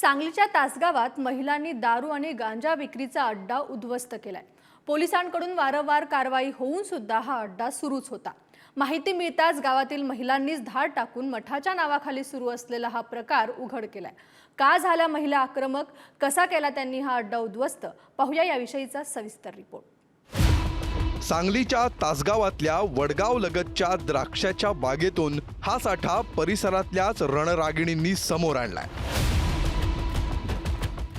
सांगलीच्या तासगावात महिलांनी दारू आणि गांजा विक्रीचा अड्डा उद्ध्वस्त केलाय. पोलिसांकडून वारंवार कारवाई होऊन सुद्धा हा अड्डा सुरूच होता. माहिती मिळताच गावातील महिलांनीच धाड टाकून मठाच्या नावाखाली सुरू असलेला हा प्रकार उघड केलाय. का झाला महिला आक्रमक? कसा केला त्यांनी हा अड्डा उद्ध्वस्त? पाहूया याविषयीचा सविस्तर रिपोर्ट. सांगलीच्या तासगावातल्या वडगाव लगतच्या द्राक्षाच्या बागेतून हा साठा परिसरातल्याच रणरागिणींनी समोर आणलाय.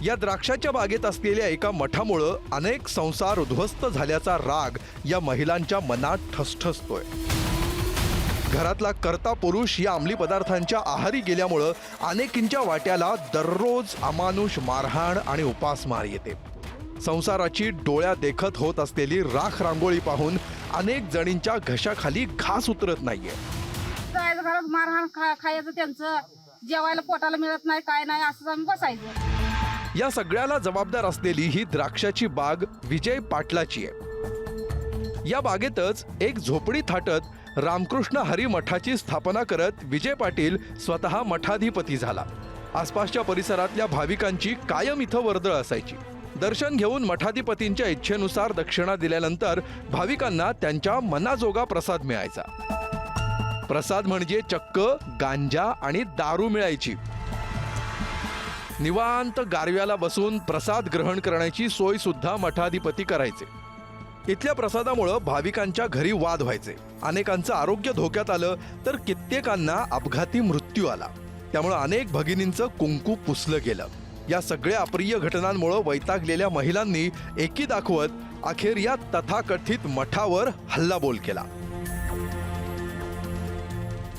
या द्राक्षाच्या बागेत असलेल्या एका मठामुळं अनेक संसार उद्ध्वस्त झाल्याचा राग या महिलांच्या मनात ठसठसतोय. घरातला कर्ता पुरुष या अंमली पदार्थांच्या आहारी गेल्यामुळं अनेकींच्या वाट्याला दररोज अमानुष मारहाण आणि उपासमार येते. संसाराची डोळ्या देखत होत असलेली राख रांगोळी पाहून अनेक जणींच्या घशाखाली घास उतरत नाहीये. मारहाण खायचं त्यांचं. जेवायला पोटाला मिळत नाही काय नाही असं आम्ही बसायचं. या सगळ्याला जबाबदार असलेली ही द्राक्षाची बाग विजय पाटलाची आहे. या बागेतच एक झोपडी थाटत रामकृष्ण हरी मठाची स्थापना करत विजय पाटील स्वतः मठाधिपती झाला. आसपासच्या परिसरातल्या भाविकांची कायम इथं वर्दळ असायची. दर्शन घेऊन मठाधिपतींच्या इच्छेनुसार दक्षिणा दिल्यानंतर भाविकांना त्यांच्या मनाजोगा प्रसाद मिळायचा. प्रसाद म्हणजे चक्क गांजा आणि दारू मिळायची. निवांत गारव्याला बसून प्रसाद ग्रहण करण्याची सोय सुद्धा मठाधिपती करायचे. इथल्या प्रसादामुळं भाविकांच्या घरी वाद व्हायचे. अनेकांचं आरोग्य धोक्यात आलं तर कित्येकांना अपघाती मृत्यू आला. त्यामुळं अनेक भगिनींचं कुंकू पुसलं गेलं. या सगळ्या अप्रिय घटनांमुळं वैतागलेल्या महिलांनी एकी दाखवत अखेर या तथाकथित मठावर हल्लाबोल केला.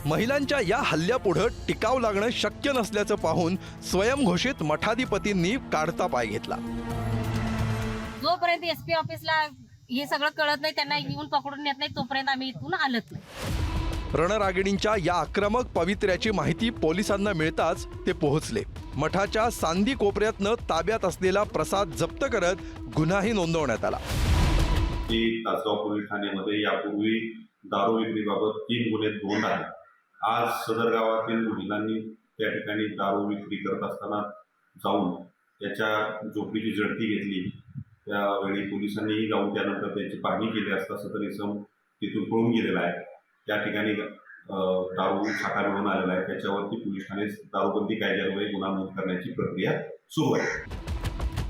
महिलांच्या या हल्ल्यापुढं टिकाव लागणं शक्य नसल्याचं पाहून स्वयंघोषित मठाधिपतींनी काढता पाय घेतला. जोपर्यंत एस पी ऑफिसला हे सगळं कळत नाही त्यांना येऊन पकडून नेत नाही तोपर्यंत आम्ही इथून आलत नाही. रणरागिणींच्या या आक्रमक पवित्र्याची माहिती पोलिसांना मिळताच ते पोहोचले. मठाच्या सांदी कोपऱ्यातनं ताब्यात असलेला प्रसाद जप्त करत गुन्हाही नोंदवण्यात आला. तासगाव पोलीस ठाण्यामध्ये यापूर्वी दारू विक्रीबाबत तीन गुन्हे नोंद आहेत. आज सदर गावातील महिलांनी त्या ठिकाणी दारू विक्री करत असताना जाऊन त्याच्या झोपडीची झडती घेतली. त्यावेळी पोलिसांनीही जाऊन त्यानंतर त्याची पाहणी केली असता सदर इसम तिथून पळून गेलेला आहे. त्या ठिकाणी दारू छाटा मिळून आलेला आहे. त्याच्यावरती पोलीस ठाणे दारूबंदी कायद्यान्वये गुन्हा नोंद करण्याची प्रक्रिया सुरू आहे.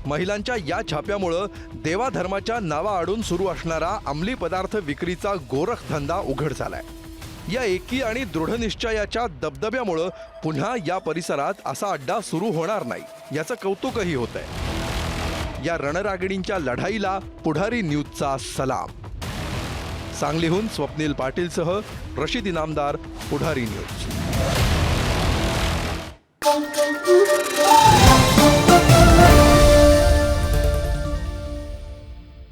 महिलांच्या या छाप्यामुळं देवाधर्माच्या नावाआडून सुरू असणारा अंमली पदार्थ विक्रीचा गोरखधंदा उघड झालाय. या एकी आणि दृढनिश्चयाच्या दबदब्यामुळं पुन्हा या परिसरात असा अड्डा सुरू होणार नाही याचं कौतुकही होत आहे या रणरागिणींच्या लढाईला पुढारी न्यूजचा सलाम. सांगलीहून स्वप्नील पाटीलसह रशीद इनामदार पुढारी न्यूज.